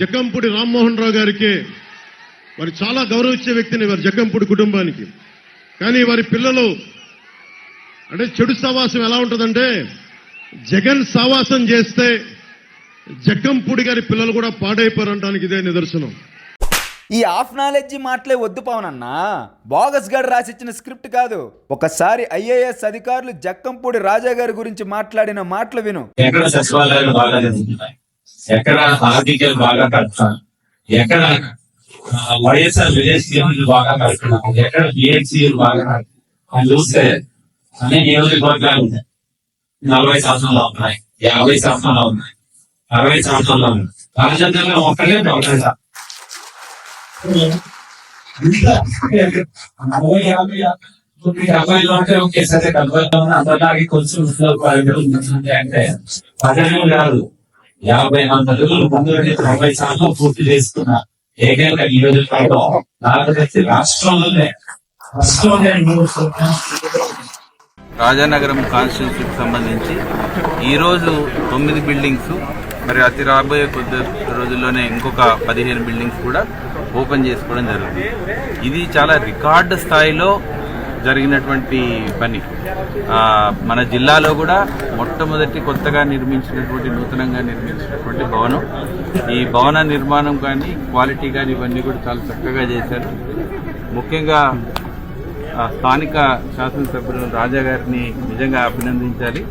జక్కంపూడి రామ్మోహన్ రావు గారికి వారు చాలా గౌరవించే వ్యక్తిని వారి జక్కంపూడి కుటుంబానికి. కానీ వారి పిల్లలు అంటే చెడు సావాసం ఎలా ఉంటుందంటే జగన్ సావాసం చేస్తే జక్కంపూడి గారి పిల్లలు కూడా పాడైపోరంటానికి ఇదే నిదర్శనం. ఈ ఆఫ్ నాలెడ్జి మాటలే వద్దు పవనన్నా. బోగస్ గడ్ రాసిచ్చిన స్క్రిప్ట్ కాదు. ఒకసారి ఐఏఎస్ అధికారులు జక్కంపూడి రాజా గారి గురించి మాట్లాడిన మాటలు విను. ఎక్కడ ఆర్టికల్ బాగా కడుతున్నాను ఎక్కడ వైఎస్ఆర్ విలేజ్ స్కీములు బాగా కడుతున్నారు ఎక్కడ బిహెచ్సీలు బాగా కడుతున్నారు అని చూస్తే అన్ని నియోజకవర్గాలు ఉన్నాయి. నలభై శాతంలో ఉన్నాయి. యాభై శాతంలో ఉన్నాయి. అరవై శాతంలో ఉన్నాయి. రాజధానిలో ఒక్కలే ఒకటే సార్. యాభై డెబ్బైలో అంటే ఒకేసారి డెబ్బైలో అందరిలాగే కొంచెం అంటే పదవి కాదు యాభై వందలు ముందు తొంభై శాతం పూర్తి చేసుకున్నారు ఏకైక నియోజకవర్గం నాకు తెలిసి రాష్ట్రంలోనే రాష్ట్రంలోనే రాజానగరం కాన్స్టిట్యూన్సీకి సంబంధించి ఈరోజు తొమ్మిది బిల్డింగ్స్ మరి అతి రాబోయే కొద్ది రోజుల్లోనే ఇంకొక పదిహేను బిల్డింగ్స్ కూడా ఓపెన్ చేసుకోవడం జరుగుతుంది. ఇది చాలా రికార్డు స్థాయిలో జరిగినటువంటి పని. మన జిల్లాలో కూడా మొట్టమొదటి కొత్తగా నిర్మించినటువంటి నూతనంగా నిర్మించినటువంటి భవనం. ఈ భవన నిర్మాణం కానీ క్వాలిటీ కానీ ఇవన్నీ కూడా చాలా చక్కగా చేశారు. ముఖ్యంగా స్థానిక శాసనసభ్యులు రాజా గారిని నిజంగా అభినందించాలి.